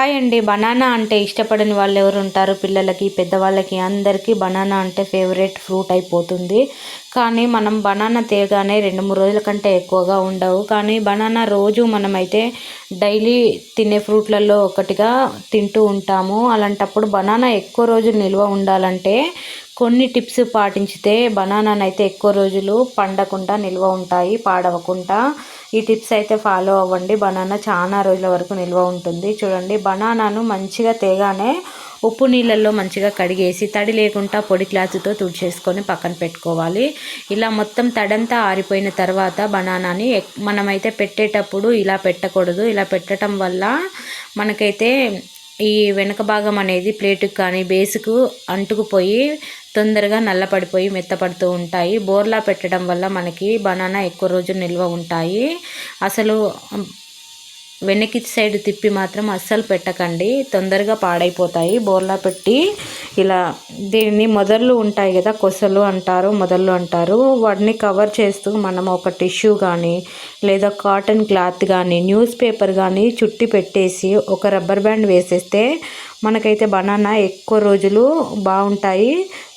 Hi అండి banana అంటే ఇష్టపడని వాళ్ళు ఎవరు ఉంటారు? పిల్లలకి పెద్దవాళ్ళకి అందరికీ బనానా అంటే ఫేవరెట్ ఫ్రూట్ అయిపోతుంది. కానీ మనం బనానా తేగానే రెండు మూడు రోజుల కంటే ఎక్కువగా ఉండవు. కానీ బనానా రోజు మనమైతే డైలీ తినే ఫ్రూట్లలో ఒకటిగా తింటూ ఉంటాము. అలాంటప్పుడు బనానా ఎక్కువ రోజులు నిల్వ ఉండాలంటే కొన్ని టిప్స్ పాటించితే బనానానైతే ఎక్కువ రోజులు పండకుండా నిల్వ ఉంటాయి పాడవకుండా. ఈ టిప్స్ అయితే ఫాలో అవ్వండి. బనానా చాలా రోజుల వరకు నిల్వ ఉంటుంది. చూడండి బనానాను మంచిగా తేగానే ఉప్పు నీళ్ళల్లో మంచిగా కడిగేసి తడి లేకుండా పొడి క్లాత్తో తుడిచేసుకొని పక్కన పెట్టుకోవాలి. ఇలా మొత్తం తడంతా ఆరిపోయిన తర్వాత బనానాని మనమైతే పెట్టేటప్పుడు ఇలా పెట్టకూడదు. ఇలా పెట్టడం వల్ల మనకైతే ఈ వెనక భాగం అనేది ప్లేటుకు కానీ బేసుకు అంటుకుపోయి తొందరగా నల్లపడిపోయి మెత్తపడుతూ ఉంటాయి. బోర్లా పెట్టడం వల్ల మనకి బనానా ఎక్కువ రోజులు నిల్వ ఉంటాయి. అసలు వెనక్కి సైడ్ తిప్పి మాత్రం అస్సలు పెట్టకండి. తొందరగా పాడైపోతాయి. బోర్లా పెట్టి ఇలా దీన్ని మొదళ్ళు ఉంటాయి కదా కొసలు అంటారు మొదళ్ళు అంటారు. వాటిని కవర్ చేస్తూ మనం ఒక టిష్యూ కానీ లేదా కాటన్ క్లాత్ కానీ న్యూస్ పేపర్ కానీ చుట్టి పెట్టేసి ఒక రబ్బర్ బ్యాండ్ వేసేస్తే మనకైతే బనానా ఎక్కువ రోజులు బాగుంటాయి.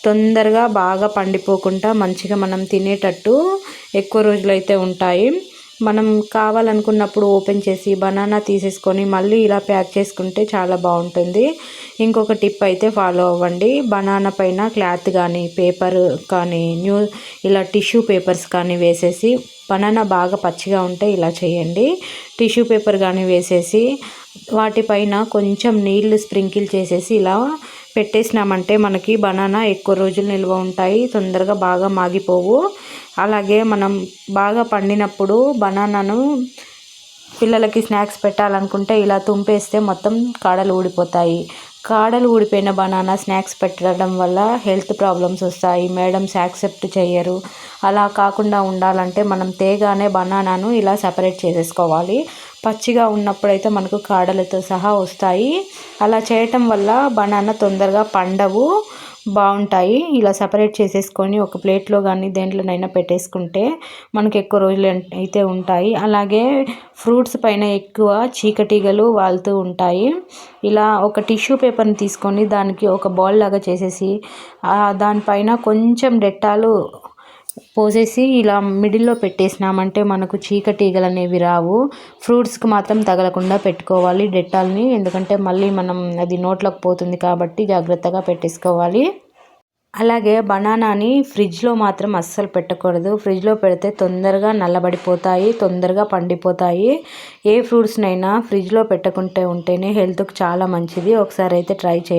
తొందరగా బాగా పండిపోకుండా మంచిగా మనం తినేటట్టు ఎక్కువ రోజులు అయితే ఉంటాయి. మనం కావాలనుకున్నప్పుడు ఓపెన్ చేసి బనానా తీసేసుకొని మళ్ళీ ఇలా ప్యాక్ చేసుకుంటే చాలా బాగుంటుంది. ఇంకొక టిప్ అయితే ఫాలో అవ్వండి. బనానా పైన క్లాత్ కానీ పేపర్ కానీ న్యూ ఇలా టిష్యూ పేపర్స్ కానీ వేసేసి బనానా బాగా పచ్చిగా ఉంటే ఇలా చేయండి. టిష్యూ పేపర్ కానీ వేసేసి వాటిపైన కొంచెం నీళ్ళు స్ప్రింకిల్ చేసేసి ఇలా పెట్టేసినామంటే మనకి బనానా ఎక్కువ రోజులు నిల్వ ఉంటాయి తొందరగా బాగా మాగిపోవు. అలాగే మనం బాగా పండినప్పుడు బనానాను పిల్లలకి స్నాక్స్ పెట్టాలనుకుంటే ఇలా తుంపేస్తే మొత్తం కాడలు ఊడిపోతాయి. కాడలు ఊడిపోయిన బనానా స్నాక్స్ పెట్టడం వల్ల హెల్త్ ప్రాబ్లమ్స్ వస్తాయి. మేడమ్స్ యాక్సెప్ట్ చేయరు అలా కాకుండా ఉండాలంటే మనం తేగానే బనానాను ఇలా సపరేట్ చేసేసుకోవాలి. పచ్చిగా ఉన్నప్పుడైతే మనకు కాడలతో సహా వస్తాయి. అలా చేయటం వల్ల బనానా తొందరగా పండవు బాగుంటాయి. ఇలా సపరేట్ చేసేసుకొని ఒక ప్లేట్లో కానీ దేంట్లోనైనా పెట్టేసుకుంటే మనకు ఎక్కువ రోజులు అయితే ఉంటాయి. అలాగే ఫ్రూట్స్ పైన ఎక్కువ చీకటీగలు వాళ్తూ ఉంటాయి. ఇలా ఒక టిష్యూ పేపర్ని తీసుకొని దానికి ఒక బాల్ లాగా చేసేసి దానిపైన కొంచెం డెట్టాలు పోసేసి ఇలా మిడిల్లో పెట్టేసినామంటే మనకు చీకటీగలు అనేవి రావు. ఫ్రూట్స్కి మాత్రం తగలకుండా పెట్టుకోవాలి డెట్టాల్ని ఎందుకంటే మళ్ళీ మనం అది నోట్లోకి పోతుంది కాబట్టి జాగ్రత్తగా పెట్టేసుకోవాలి. అలాగే బనానాని ఫ్రిడ్జ్లో మాత్రం అస్సలు పెట్టకూడదు. ఫ్రిడ్జ్లో పెడితే తొందరగా నల్లబడిపోతాయి తొందరగా పండిపోతాయి. ఏ ఫ్రూట్స్నైనా ఫ్రిడ్జ్లో పెట్టకుంటే ఉంటేనే హెల్త్కి చాలా మంచిది. ఒకసారి అయితే ట్రై చేయండి.